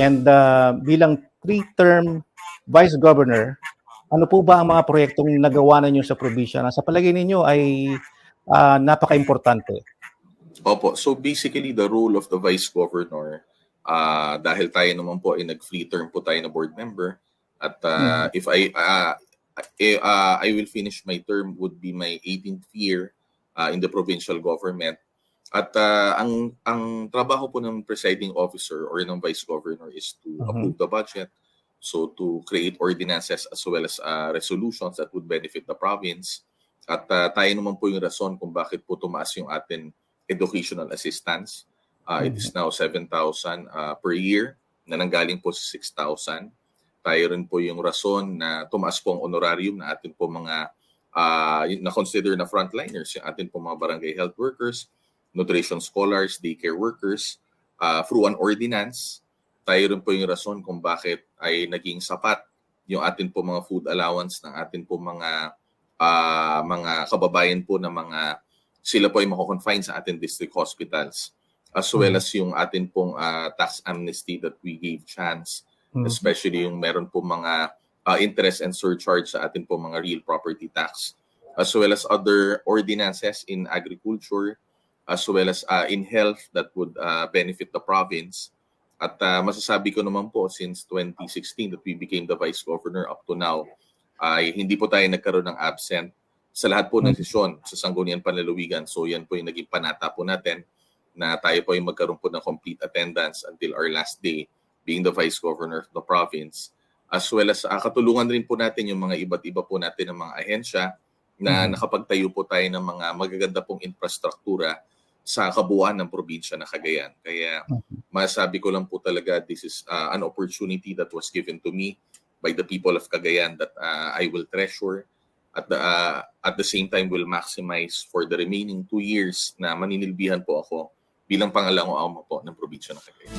And uh, bilang three-term vice governor, ano po ba ang mga proyektong nagawa ninyo sa probinsya na sa palagay ninyo ay ah, napaka-importante? Opo. So basically, the role of the vice governor, ah dahil tayo naman po ay nag-free term po tayo na board member, at ah, if I ah, eh, ah, I will finish my term would be my 18th year ah, in the provincial government. At ah, ang ang trabaho po ng presiding officer or ng vice governor is to Mhm. approve the budget, so to create ordinances as well as ah, resolutions that would benefit the province. At ah, tayo naman po yung rason kung bakit po tumaas yung atin educational assistance. Uh, It is now 7,000 uh, per year na nanggaling po sa 6,000. Tayo rin po yung rason na tumaas po ang honorarium na atin po mga uh, na-consider na frontliners, yung atin po mga barangay health workers, nutrition scholars, daycare workers, uh, through an ordinance. Tayo rin po yung rason kung bakit ay naging sapat yung atin po mga food allowance ng atin po mga ah, mga kababayan po na mga sila po ay mako-confine sa ating district hospitals as well Mhm. as yung atin pong ah, tax amnesty that we gave chance Mhm. especially yung meron po mga ah, interest and surcharge sa atin po mga real property tax as well as other ordinances in agriculture as well as ah, in health that would ah, benefit the province at ah, masasabi ko naman po since 2016 that we became the vice governor up to now ay hindi po tayo nagkaroon ng absent sa lahat po ng Mhm. sesyon sa Sangguniang Panlalawigan. So yan po yung naging panata po natin na tayo po ay magkaroon po ng complete attendance until our last day being the vice governor of the province. As well as ah, katulungan rin po natin yung mga iba't iba po natin ng mga ahensya na Mhm. nakapagtayo po tayo ng mga magaganda pong infrastruktura sa kabuuan ng probinsya na Cagayan. Kaya masabi ko lang po talaga this is ah, an opportunity that was given to me by the people of Cagayan that ah, I will treasure at the ah, at the same time will maximize for the remaining two years na maninilbihan po ako bilang pangalawang ama po ng probinsya ng Cagayan.